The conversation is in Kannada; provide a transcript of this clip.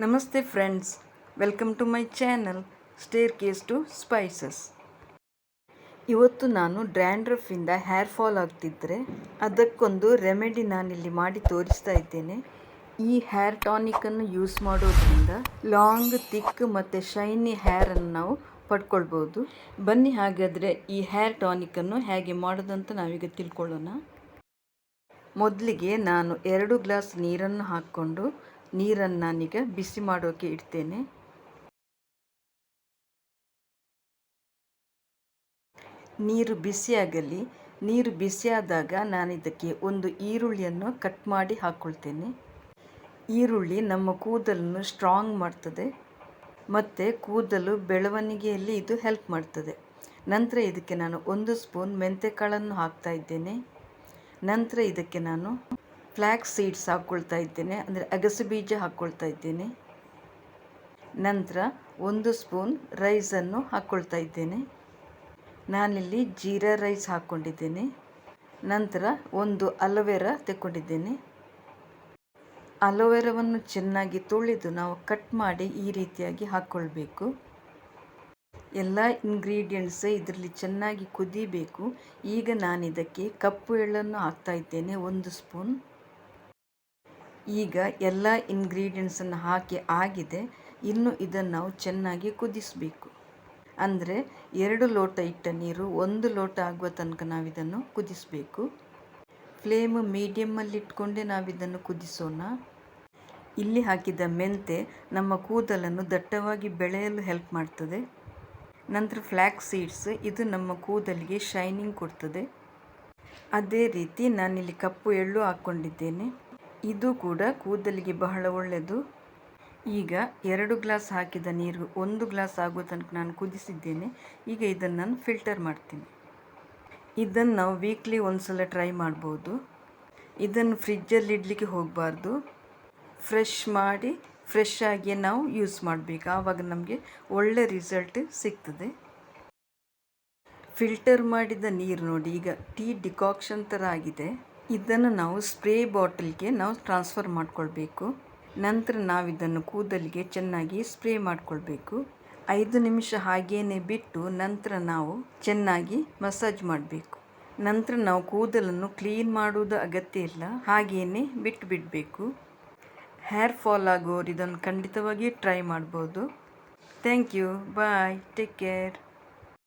ನಮಸ್ತೆ friends, welcome to my channel, staircase to spices. ಇವತ್ತು ನಾನು ಡ್ರ್ಯಾಂಡ್ರಫಿಂದ ಹೇರ್ ಫಾಲ್ ಆಗ್ತಿದ್ದರೆ ಅದಕ್ಕೊಂದು ರೆಮೆಡಿ ನಾನಿಲ್ಲಿ ಮಾಡಿ ತೋರಿಸ್ತಾ ಇದ್ದೇನೆ. ಈ ಹೇರ್ ಟಾನಿಕನ್ನು ಯೂಸ್ ಮಾಡೋದ್ರಿಂದ ಲಾಂಗ್ ತಿಕ್ ಮತ್ತು ಶೈನಿ ಹೇರನ್ನು ನಾವು ಪಡ್ಕೊಳ್ಬೋದು. ಬನ್ನಿ ಹಾಗಾದರೆ ಈ ಹೇರ್ ಟಾನಿಕನ್ನು ಹೇಗೆ ಮಾಡೋದಂತ ನಾವೀಗ ತಿಳ್ಕೊಳ್ಳೋಣ. ಮೊದಲಿಗೆ ನಾನು ಎರಡು ಗ್ಲಾಸ್ ನೀರನ್ನು ಹಾಕ್ಕೊಂಡು ನೀರನ್ನು ನಾನೀಗ ಬಿಸಿ ಮಾಡೋಕ್ಕೆ ಇಡ್ತೇನೆ. ನೀರು ಬಿಸಿಯಾಗಲಿ. ನೀರು ಬಿಸಿಯಾದಾಗ ನಾನು ಇದಕ್ಕೆ ಒಂದು ಈರುಳ್ಳಿಯನ್ನು ಕಟ್ ಮಾಡಿ ಹಾಕ್ಕೊಳ್ತೇನೆ ಈರುಳ್ಳಿ ನಮ್ಮ ಕೂದಲನ್ನು ಸ್ಟ್ರಾಂಗ್ ಮಾಡ್ತದೆ. ಮತ್ತು ಕೂದಲು ಬೆಳವಣಿಗೆಯಲ್ಲಿ ಇದು ಹೆಲ್ಪ್ ಮಾಡ್ತದೆ. ನಂತರ ಇದಕ್ಕೆ ನಾನು ಒಂದು ಸ್ಪೂನ್ ಮೆಂತೆಕಾಳನ್ನು ಹಾಕ್ತಾ ಇದ್ದೇನೆ. ನಂತರ ಇದಕ್ಕೆ ನಾನು ಫ್ಲ್ಯಾಕ್ಸ್ ಸೀಡ್ಸ್ ಹಾಕ್ಕೊಳ್ತಾ ಇದ್ದೇನೆ, ಅಂದರೆ ಅಗಸೆ ಬೀಜ ಹಾಕ್ಕೊಳ್ತಾ ಇದ್ದೇನೆ. ನಂತರ ಒಂದು ಸ್ಪೂನ್ ರೈಸನ್ನು ಹಾಕ್ಕೊಳ್ತಾ ಇದ್ದೇನೆ. ನಾನಿಲ್ಲಿ ಜೀರಾ ರೈಸ್ ಹಾಕ್ಕೊಂಡಿದ್ದೇನೆ. ನಂತರ ಒಂದು ಅಲೋವೆರಾ ತೆಕ್ಕೊಂಡಿದ್ದೇನೆ. ಅಲೋವೆರಾವನ್ನು ಚೆನ್ನಾಗಿ ತೊಳೆದು ನಾವು ಕಟ್ ಮಾಡಿ ಈ ರೀತಿಯಾಗಿ ಹಾಕ್ಕೊಳ್ಬೇಕು. ಎಲ್ಲ ಇಂಗ್ರೀಡಿಯೆಂಟ್ಸ್ ಇದರಲ್ಲಿ ಚೆನ್ನಾಗಿ ಕುದಿಬೇಕು. ಈಗ ನಾನಿದಕ್ಕೆ ಕಪ್ಪು ಎಳ್ಳನ್ನು ಹಾಕ್ತಾ ಇದ್ದೇನೆ, ಒಂದು ಸ್ಪೂನ್. ಈಗ ಎಲ್ಲ ಇಂಗ್ರೀಡಿಯೆಂಟ್ಸನ್ನು ಹಾಕಿ ಆಗಿದೆ, ಇನ್ನು ಇದನ್ನು ನಾವು ಚೆನ್ನಾಗಿ ಕುದಿಸಬೇಕು. ಅಂದರೆ ಎರಡು ಲೋಟ ಇಟ್ಟ ನೀರು, ಒಂದು ಲೋಟ ಆಗುವ ತನಕ ನಾವಿದನ್ನು ಕುದಿಸಬೇಕು. ಫ್ಲೇಮ್ ಮೀಡಿಯಮ್ಮಲ್ಲಿ ಇಟ್ಕೊಂಡೇ ನಾವಿದನ್ನು ಕುದಿಸೋಣ. ಇಲ್ಲಿ ಹಾಕಿದ ಮೆಂತೆ ನಮ್ಮ ಕೂದಲನ್ನು ದಟ್ಟವಾಗಿ ಬೆಳೆಯಲು ಹೆಲ್ಪ್ ಮಾಡ್ತದೆ. ನಂತರ ಫ್ಲ್ಯಾಕ್ ಸೀಡ್ಸ್ ಇದು ನಮ್ಮ ಕೂದಲಿಗೆ ಶೈನಿಂಗ್ ಕೊಡ್ತದೆ. ಅದೇ ರೀತಿ ನಾನಿಲ್ಲಿ ಕಪ್ಪು ಎಳ್ಳು ಹಾಕ್ಕೊಂಡಿದ್ದೇನೆ. ಇದು ಕೂಡ ಕೂದಲಿಗೆ ಬಹಳ ಒಳ್ಳೆಯದು. ಈಗ ಎರಡು ಗ್ಲಾಸ್ ಹಾಕಿದ ನೀರು ಒಂದು ಗ್ಲಾಸ್ ಆಗೋ ತನಕ ನಾನು ಕುದಿಸಿದ್ದೇನೆ. ಈಗ ಇದನ್ನು ನಾನು ಫಿಲ್ಟರ್ ಮಾಡ್ತೀನಿ. ಇದನ್ನು ನಾವು ವೀಕ್ಲಿ ಒಂದು ಸಲ ಟ್ರೈ ಮಾಡ್ಬೋದು. ಇದನ್ನು ಫ್ರಿಜ್ಜಲ್ಲಿ ಇಡಲಿಕ್ಕೆ ಹೋಗಬಾರ್ದು. ಫ್ರೆಶ್ ಮಾಡಿ, ಫ್ರೆಶ್ ಆಗಿ ನಾವು ಯೂಸ್ ಮಾಡಬೇಕು. ಆವಾಗ ನಮಗೆ ಒಳ್ಳೆ ರಿಸಲ್ಟ್ ಸಿಗ್ತದೆ. ಫಿಲ್ಟರ್ ಮಾಡಿದ ನೀರು ನೋಡಿ, ಈಗ ಟೀ ಡಿಕಾಕ್ಷನ್ ಥರ ಆಗಿದೆ. ಇದನ್ನು ನಾವು ಸ್ಪ್ರೇ ಬಾಟಲ್ಗೆ ನಾವು ಟ್ರಾನ್ಸ್ಫರ್ ಮಾಡಿಕೊಳ್ಬೇಕು. ನಂತರ ನಾವು ಇದನ್ನು ಕೂದಲಿಗೆ ಚೆನ್ನಾಗಿ ಸ್ಪ್ರೇ ಮಾಡಿಕೊಳ್ಬೇಕು. ಐದು ನಿಮಿಷ ಹಾಗೇನೆ ಬಿಟ್ಟು ನಂತರ ನಾವು ಚೆನ್ನಾಗಿ ಮಸಾಜ್ ಮಾಡಬೇಕು. ನಂತರ ನಾವು ಕೂದಲನ್ನು ಕ್ಲೀನ್ ಮಾಡುವುದು ಅಗತ್ಯ ಇಲ್ಲ, ಹಾಗೇನೆ ಬಿಟ್ಟು ಬಿಡಬೇಕು. ಹೇರ್ ಫಾಲ್ ಆಗೋರು ಇದನ್ನು ಖಂಡಿತವಾಗಿ ಟ್ರೈ ಮಾಡ್ಬೋದು. Thank you, bye, take care.